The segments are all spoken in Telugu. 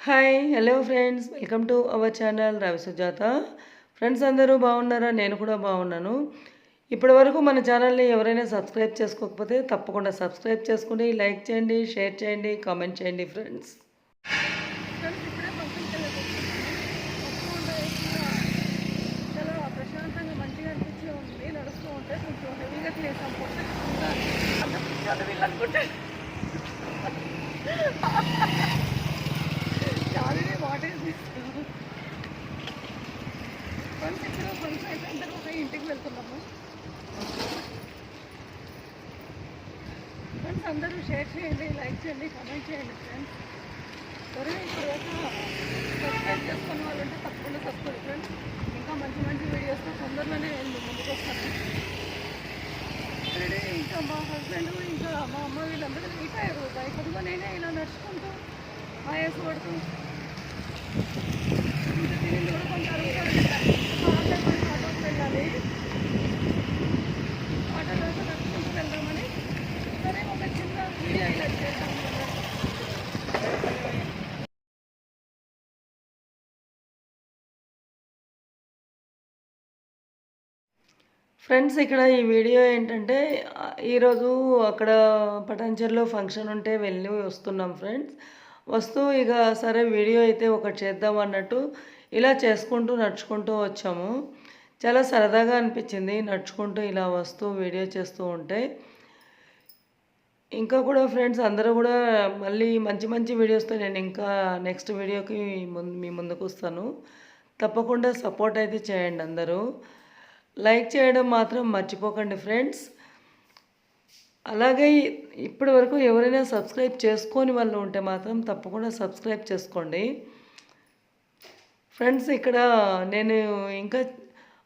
Hi hello friends welcome to our channel Ravi Sujatha friends అందరూ బాగున్నారా? నేను కూడా బాగున్నాను. ఇప్పటి వరకు మన ఛానల్ని ఎవరైనా సబ్స్క్రైబ్ చేసుకోకపోతే తప్పకుండా సబ్స్క్రైబ్ చేసుకోండి లైక్ చేయండి షేర్ చేయండి కామెంట్ చేయండి ఫ్రెండ్స్ ప్రశాంతంగా మంచిగా అనిపించి ఉంది నడుస్తూ ఉంటే కొంచెం హెవీగా ప్లేస్ అనుకుంటే చాలా వీళ్ళు అనుకుంటే చాలా వాట్ ఈస్ దిస్ ఫ్రెండ్స్ ఇప్పుడు ఫ్రెండ్స్ అయితే అందరూ ఒక ఇంటికి వెళ్తున్నాము ఫ్రెండ్స్ అందరూ షేర్ చేయండి లైక్ చేయండి కమెంట్ చేయండి ఫ్రెండ్స్ త్వరగా ఇప్పుడు సబ్స్క్రైబ్ చేసుకున్న వాళ్ళు ఉంటే తప్పకుండా సబ్స్క్రైబ్ ఫ్రెండ్స్ ఇంకా మంచి మంచి వీడియోస్తో తొందరలోనే నేను ముందుకు వస్తాను. ఇంకా మా హస్బెండ్ ఇంకా మా అమ్మ వీళ్ళందరూ మీట్ అయ్యారు. బైక్ అదిగో నేనే ఇలా నడుచుకుంటూ ఆయాస పడుతూ ఇంకా తిరిగి కూడా కొంచెం అరుగుతారు ఆటోకి వెళ్ళాలి ఆటోలో నడుచుకుంటూ వెళ్దామని సరే ఒక చిన్న వీడియో ఇలా చేద్దాం కదా. ఫ్రెండ్స్ ఇక్కడ ఈ వీడియో ఏంటంటే ఈరోజు అక్కడ పటాన్చెరులో ఫంక్షన్ ఉంటే వెళ్ళి వస్తున్నాం ఫ్రెండ్స్. వస్తూ ఇక సరే వీడియో అయితే ఒకటి చేద్దాం అన్నట్టు ఇలా చేసుకుంటూ నడుచుకుంటూ వచ్చాము. చాలా సరదాగా అనిపించింది నడుచుకుంటూ ఇలా వస్తూ వీడియో చేస్తూ ఉంటే. ఇంకా కూడా ఫ్రెండ్స్ అందరూ కూడా మళ్ళీ మంచి మంచి వీడియోస్తో నేను ఇంకా నెక్స్ట్ వీడియోకి ముందు మీ ముందుకు వస్తాను. తప్పకుండా సపోర్ట్ అయితే చేయండి అందరూ. లైక్ చేయడం మాత్రం మర్చిపోకండి ఫ్రెండ్స్. అలాగే ఇప్పటి వరకు ఎవరైనా సబ్స్క్రైబ్ చేసుకొని వాళ్ళు ఉంటే మాత్రం తప్పకుండా సబ్స్క్రైబ్ చేసుకోండి. ఫ్రెండ్స్ ఇక్కడ నేను ఇంకా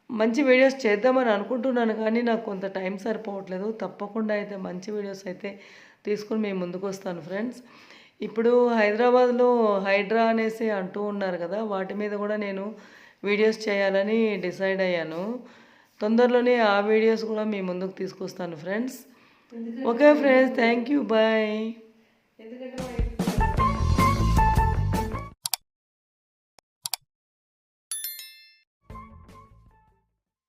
మంచి వీడియోస్ చేద్దామని అనుకుంటున్నాను కానీ నాకు కొంత టైం సరిపోవట్లేదు. తప్పకుండా అయితే మంచి వీడియోస్ అయితే తీసుకొని మేము ముందుకు వస్తాను ఫ్రెండ్స్. ఇప్పుడు హైదరాబాద్లో హైడ్రా అనేసి అంటూ ఉన్నారు కదా వాటి మీద కూడా నేను వీడియోస్ చేయాలని డిసైడ్ అయ్యాను. తొందరలోనే ఆ వీడియోస్ కూడా మీ ముందుకు తీసుకొస్తాను friends okay friends thank you bye ఎందుకంటే